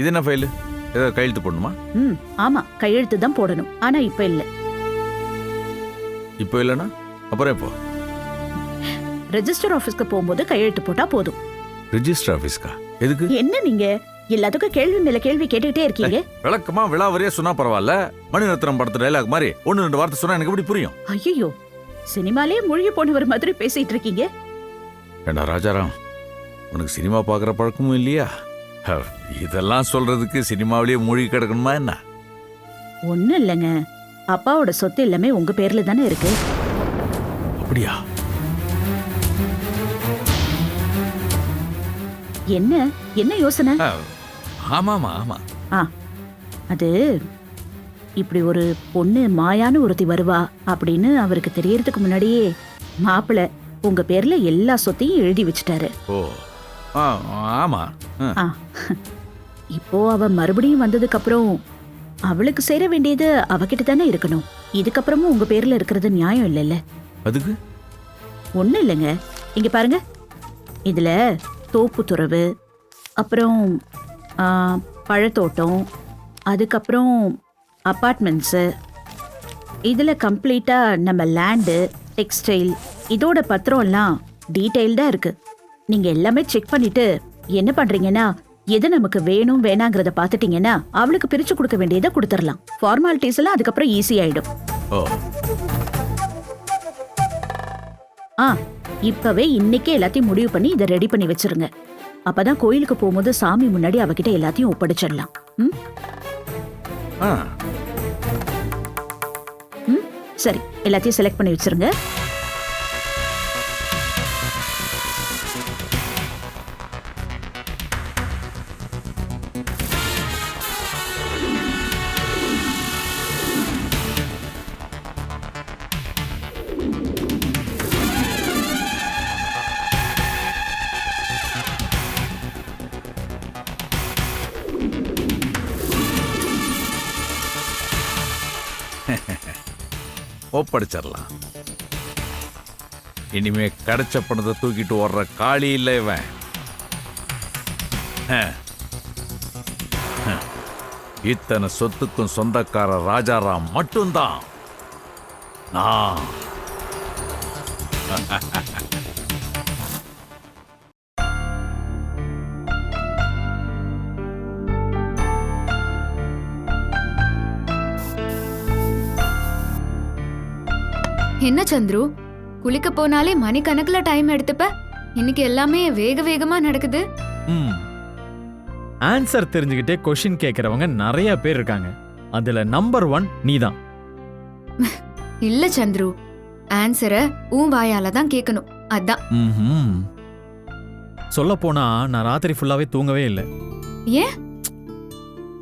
இது என்ன ஃபைலு ஏதாவது கையெழுத்து போடணுமா? ம் ஆமா கையெழுத்து தான் போடணும். ஆனா இப்ப இல்ல. இப்போ இல்லைன்னா? அப்புறம் எப்போ? ரெஜிஸ்டர் ஆபீஸ்க்கு போகும்போது கையெழுத்து போட்டா போதும். ரிஜிஸ்டர் ஆஃபீஸ்க்கா எதுக்கு? என்ன நீங்க? எல்லாத்துக்கும் கேள்வி மேல கேள்வி கேட்டுக்கிட்டே இருக்கீங்க. விளக்கமா விழாவறியா சொன்னா பரவாயில்ல. மணிரத்னம் படத்து டைலாக் மாதிரி ஒன்று ரெண்டு வார்த்தை சொன்னா எனக்கு எப்படி புரியும்? ஐயோ சினிமாலே மூழ்கி போனவர் மாதிரி பேசிட்டு இருக்கீங்க. ஏண்டா ராஜாராம் உனக்கு சினிமா பார்க்குற பழக்கமும் இல்லையா? இதெல்லாம் சொல்றதுக்கு சினிமாவிலேயே மூழ்கி கிடக்கணுமா என்ன? ஒண்ணும் இல்லைங்க. அப்பாவோட சொத்து எல்லாமே உங்க பேர்ல தானே இருக்கு. அப்படியா? என்ன? என்ன யோசனை? ஆமாமா ஆமா. ஆ அது இப்படி ஒரு பொண்ணு மாயான்னு ஒருத்தி வருவா அப்படின்னு அவருக்கு தெரியறதுக்கு முன்னாடியே மாப்பிள உங்க பேர்ல எல்லா சொத்தையும் எழுதி வச்சுட்டாரு. ஓ. ஆமா. ஆ, இப்போ அவ மறுபடியும் வந்ததுக்கு அப்புறம் அவளுக்கு சேர வேண்டியது அவகிட்ட தானே இருக்கணும். இதுக்கப்புறமும் உங்க பேர்ல இருக்கிறது நியாயம் இல்லைல்ல. அதுக்கு? ஒண்ணும் இல்லைங்க. இங்க பாருங்க. இதுல தோப்பு துறவு அப்புறம் ஆ, பழத்தோட்டம் அதுக்கப்புறம் அப்பார்ட்மெண்ட்ஸு இதில் கம்ப்ளீட்டாக நம்ம லேண்டு டெக்ஸ்டைல் இதோட பத்திரம்லாம் டீட்டெயில்டாக இருக்கு. நீங்கள் எல்லாமே செக் பண்ணிட்டு என்ன பண்ணுறீங்கன்னா எது நமக்கு வேணும் வேணாங்கிறத பார்த்துட்டீங்கன்னா அவளுக்கு பிரித்து கொடுக்க வேண்டியதை கொடுத்துடலாம். ஃபார்மாலிட்டிஸ் எல்லாம் அதுக்கப்புறம் ஈஸி ஆயிடும். ஓ. ஆ இப்பவே இன்னைக்கே எல்லாத்தையும் முடிவு பண்ணி இதை ரெடி பண்ணி வச்சிருங்க. அப்பதான் கோயிலுக்கு போகும்போது சாமி முன்னாடி அவகிட்ட எல்லாத்தையும் ஒப்படைச்சிடலாம். ம்? ஆ. ம்? சரி எல்லாத்தையும் செலக்ட் பண்ணி வச்சிருங்க. ஒப்படைச்சிடலாம் இனிமே கிடைச்ச பணத்தை தூக்கிட்டு ஓடுற காளி இல்லை இவன். இத்தனை சொத்துக்கும் சொந்தக்கார ராஜாராம் மட்டும்தான். நான். என்ன சந்துரு? குளிக்க போனாலே மணிக்கணக்குல டைம் எடுத்துப்ப? இன்னைக்கு எல்லாமே வேக வேகமா நடக்குது. ம். ஆன்சர் தெரிஞ்சுக்கிட்டே கொஷின் கேட்கறவங்க நிறைய பேர் இருக்காங்க. அதுல நம்பர் ஒன் நீதான். இல்ல சந்துரு. ஆன்சரை உன் வாயால தான் கேட்கணும் அதான். ம்ஹும். சொல்ல போனா நான் ராத்திரி ஃபுல்லாவே தூங்கவே இல்லை. ஏன்?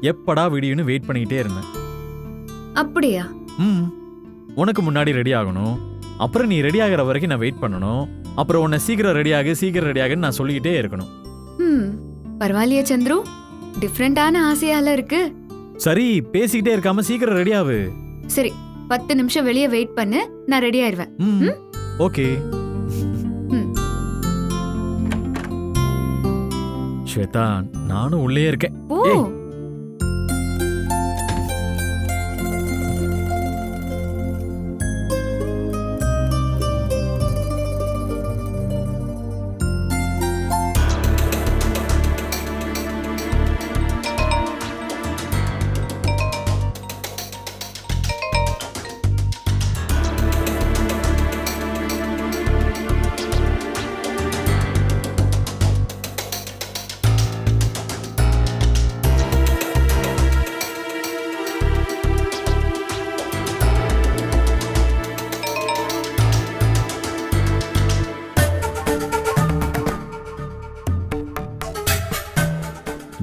எப்படா விடியுன்னு வெயிட் பண்ணிக்கிட்டே இருந்தேன். அப்படியா? ம். உனக்கு முன்னாடி ரெடி ஆகணும். அப்புறம் நீ ரெடி ஆகிற வரைக்கும் நான் வெயிட் பண்ணணும். அப்புறம் உன்னை சீக்கிரம் ரெடி ஆகு சீக்கிரம் ரெடி ஆகுன்னு நான் சொல்லிக்கிட்டே இருக்கணும். ம் பரவாயில்லையா சந்துரு. டிஃப்ரெண்டான ஆசையால இருக்கு. சரி பேசிக்கிட்டே இருக்காம சீக்கிரம் ரெடி ஆகு சரி பத்து நிமிஷம் வெளியே வெயிட் பண்ணு நான் ரெடி ஆயிருவேன். ம் ஓகே. ம். ஸ்வேதா நானும் உள்ளே இருக்கேன். ஓ.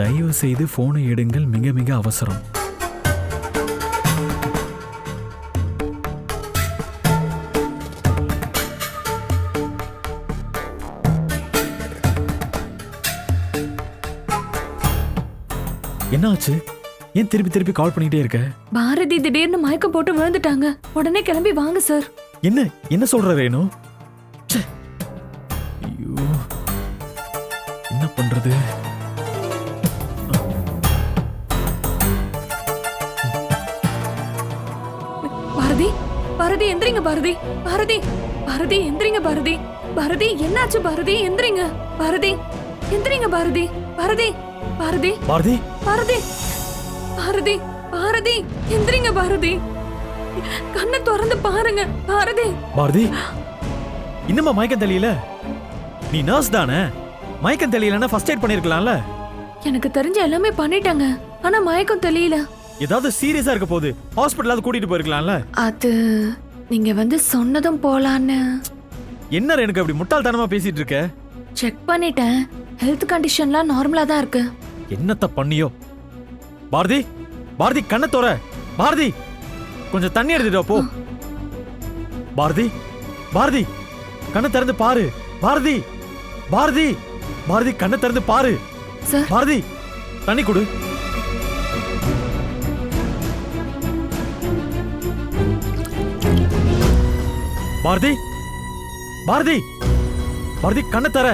தயவு செய்து போனை எடுங்கள். மிக மிக அவசரம். என்னாச்சு? ஏன் திருப்பி திருப்பி கால் பண்ணிட்டே இருக்க? பாரதி திடீர்னு மயக்கம் போட்டு விழுந்துட்டாங்க. உடனே கிளம்பி வாங்க சார் என்ன? என்ன சொல்ற ரேணு? பாரதி? எந்திரிங்க பாரதி. பாரதி பாரதி எந்திரிங்க பாரதி. பாரதி என்னாச்சு பாரதி? எந்திரிங்க. பாரதி எந்திரிங்க பாரதி. பாரதி பாரதி. பாரதி? பாரதி பாரதி பாரதி எந்திரிங்க பாரதி. கண்ணை திறந்து பாருங்க பாரதி. பாரதி இன்னுமா மயக்கம் தெரியல? நீ நர்ஸ் தானே? மயக்கம் தெரியலன்னா ஃபர்ஸ்ட் எய்ட் பண்ணிருக்கலாம்ல? எனக்கு தெரிஞ்ச எல்லாமே பண்ணிட்டாங்க. ஆனா மயக்கம் தெரியல. ஏதாவது சீரியஸா இருக்க போகுது. ஹாஸ்பிட்டலாவது கூட்டிட்டு போயிருக்கலாம்ல? அது நீங்க வந்து சொன்னதும் போலான்னு. என்ன எனக்கு அப்படி முட்டாள்தனமா பேசிட்டு இருக்க? செக் பண்ணிட்டேன். ஹெல்த் கண்டிஷன்லாம் நார்மலா தான் இருக்கு. என்னத்த பண்ணியோ? பாரதி பாரதி கண்ணை தோற பாரதி கொஞ்சம் தண்ணி எடுத்துட்டு வா, போ. பாரதி பாரதி கண்ணை திறந்து பாரு. பாரதி பாரதி பாரதி கண்ணை திறந்து பாரு. சார். பாரதி தண்ணி கொடு. பாரதி! பாரதி! பாரதி கண்ணை தர!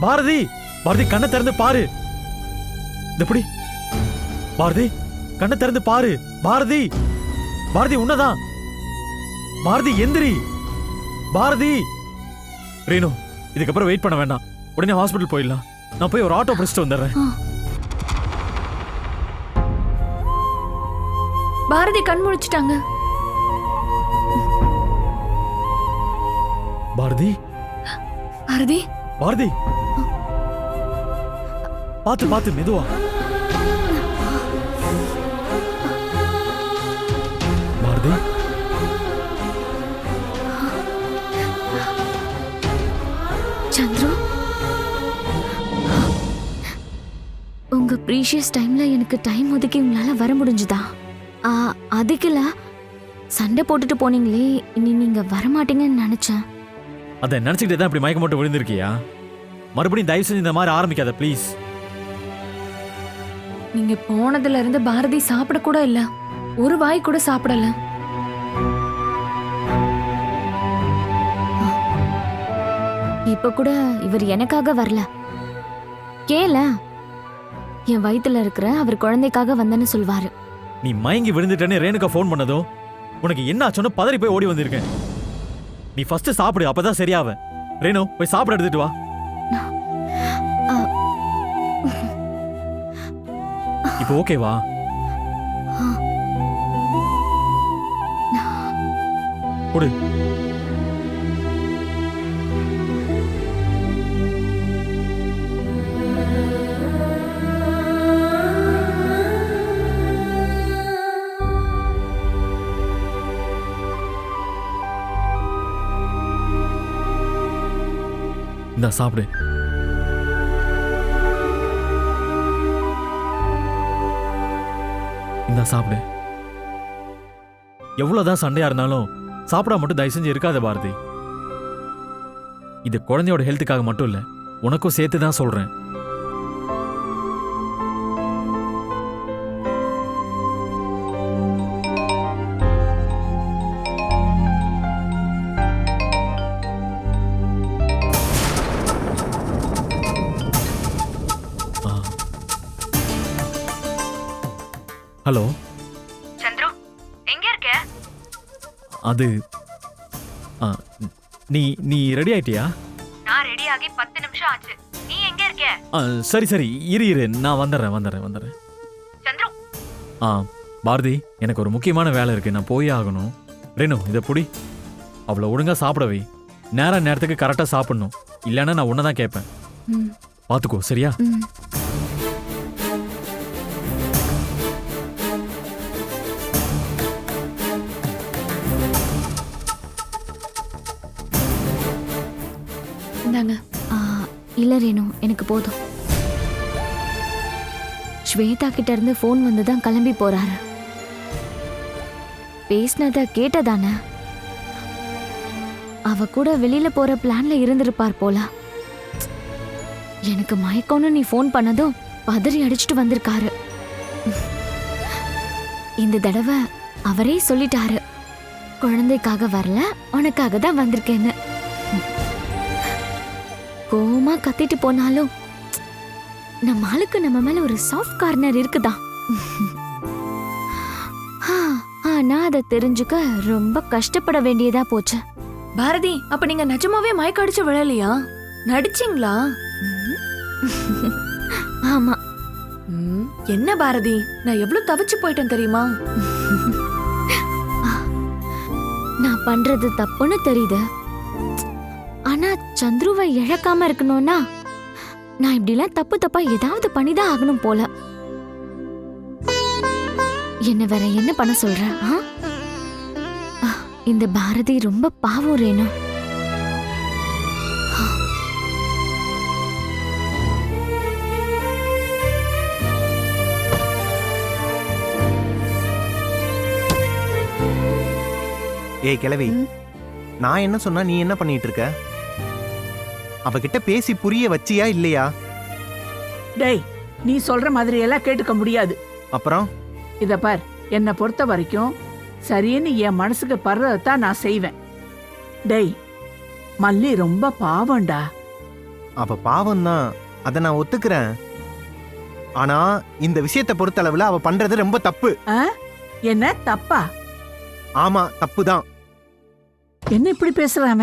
பாரதி! பாரதி கண்ணை திறந்து பாரு! எப்படி பாரதி கண்ணை திறந்து பாரு! பாரதி! பாரதி உன்னதான்! பாரதி எந்திரி! பாரதி! ரேணு இதுக்கப்புறம் வெயிட் பண்ண வேண்டாம். உடனே ஹாஸ்பிட்டல் போயிடலாம். நான் போய் ஒரு ஆட்டோ பிடிச்சிட்டு வந்துடுறேன். பாரதி கண் முழிச்சிட்டாங்க. பாரதி? பாரதி? பாரதி! பாத்து பாத்து மெதுவா. பாரதி! சந்துரு? உங்க ப்ரீஷியஸ் டைம்ல எனக்கு டைம் ஒதுக்கி உங்களால வர முடிஞ்சுதா? அதுக்குல சண்டை போட்டுட்டு போனீங்களே இனி நீங்க வரமாட்டீங்கன்னு நினைச்சேன். அதை நினைச்சுக்கிட்டே தான் இப்படி மயக்கம் போட்டு விழுந்திருக்கியா? மறுபடியும் தயவு செஞ்சு இந்த மாதிரி ஆரம்பிக்காத ப்ளீஸ் நீங்க போனதுல இருந்து பாரதி சாப்பிட கூட இல்ல. ஒரு வாய் கூட சாப்பிடல. இப்ப கூட இவர் எனக்காக வரல. கேள. என் வயித்துல இருக்கிற அவர் குழந்தைக்காக வந்தேன்னு சொல்வாரு. நீ மயங்கி விழுந்துட்டேன்னு ரேணுகா ஃபோன் பண்ணதும் உனக்கு என்ன ஆச்சுன்னு பதறி போய் ஓடி வந்திருக்கேன். நீ ஃபர்ஸ்ட் சாப்பிடு அப்பதான் சரியாவ ரேணு போய் சாப்பிட எடுத்துட்டு வா. இப்போ ஓகேவா கொடு இந்தா சாப்பிடு. இந்தா சாப்பிடு. எவ்வளவுதான் சண்டையா இருந்தாலும் சாப்பிட மட்டும் தயவு செஞ்சு இருக்காத பாரதி. இது குழந்தையோட ஹெல்த்துக்காக மட்டும் இல்ல உனக்கும் சேர்த்து தான் சொல்றேன். ஹலோ. சந்திரு எங்க இருக்க? அது ஆ, நீ நீ ரெடி ஆயிட்டியா? நான் ரெடி ஆகி பத்து நிமிஷம் ஆச்சு. நீ எங்க இருக்க? ஆ, சரி சரி இரு இரு நான் வந்துடுறேன் வந்துடுறேன் வந்துடுறேன். சந்திரு. ஆ பாரதி எனக்கு ஒரு முக்கியமான வேலை இருக்கு. நான் போயே ஆகணும். ரேணு இதை புடி. அவளை ஒழுங்கா சாப்பிட வை. நேர நேரத்துக்கு கரெக்டாக சாப்பிடணும். இல்லைன்னா நான் உன்னை தான் கேட்பேன். பார்த்துக்கோ சரியா? ம். இந்தாங்க. இல்லை ரேணு எனக்கு போதும். ஸ்வேதா கிட்ட இருந்து ஃபோன் வந்து தான் கிளம்பி போறாரு. பேசினத கேட்டதானே? அவ கூட வெளியில போற பிளான்ல இருந்திருப்பார் போல. எனக்கு மயக்கம்னு நீ ஃபோன் பண்ணதும் பதறி அடிச்சுட்டு வந்திருக்காரு. இந்த தடவை அவரே சொல்லிட்டாரு. குழந்தைக்காக வரல உனக்காக தான் வந்திருக்கேன்னு. கோவமா கத்திட்டு போனாலும் நம்ம ஆளுக்கு நம்ம மேல ஒரு சாஃப்ட் கார்னர் இருக்குதா ஆ, ஆ, உண்மைன்னா அதை தெரிஞ்சுக்க ரொம்ப கஷ்டப்பட வேண்டியதா போச்சு. பாரதி அப்ப நீங்க நிஜமாவே மயக்க அடிச்சு விழலையா? நடிச்சீங்களா? ஆமா. என்ன பாரதி? நான் எவ்வளவு தவிச்சு போயிட்டேன் தெரியுமா? நான் பண்றது தப்புன்னு தெரியுது. ஆனா சந்துருவை இழக்காம இருக்கணும்னா நான் இப்படிலாம் தப்பு தப்பா ஏதாவது பண்ணிதான் ஆகணும் போல. என்ன வேற என்ன பண்ண சொல்ற இந்த பாரதி ரொம்ப பாவம் ரேணும் ஏய் கிழவி நான் என்ன சொன்னா நீ என்ன பண்ணிட்டு இருக்க? அவகிட்ட பேசி புரிய வச்சியா இல்லையா? டேய் நீ சொல்ற மாதிரி எல்லாம் கேட்டுக்க முடியாது. அப்புறம்? இத பார் என்னை பொறுத்த வரைக்கும் சரின்னு என் மனசுக்கு படுறதான் நான் செய்வேன். டேய் மல்லி ரொம்ப பாவம்டா. அவ பாவம் தான் அதை நான் ஒத்துக்கிறேன். ஆனா இந்த விஷயத்தை பொறுத்தளவுல அவ பண்றது ரொம்ப தப்பு. ஆ? என்ன தப்பா? ஆமா தப்பு தான் என்ன இப்படி பேசுறாம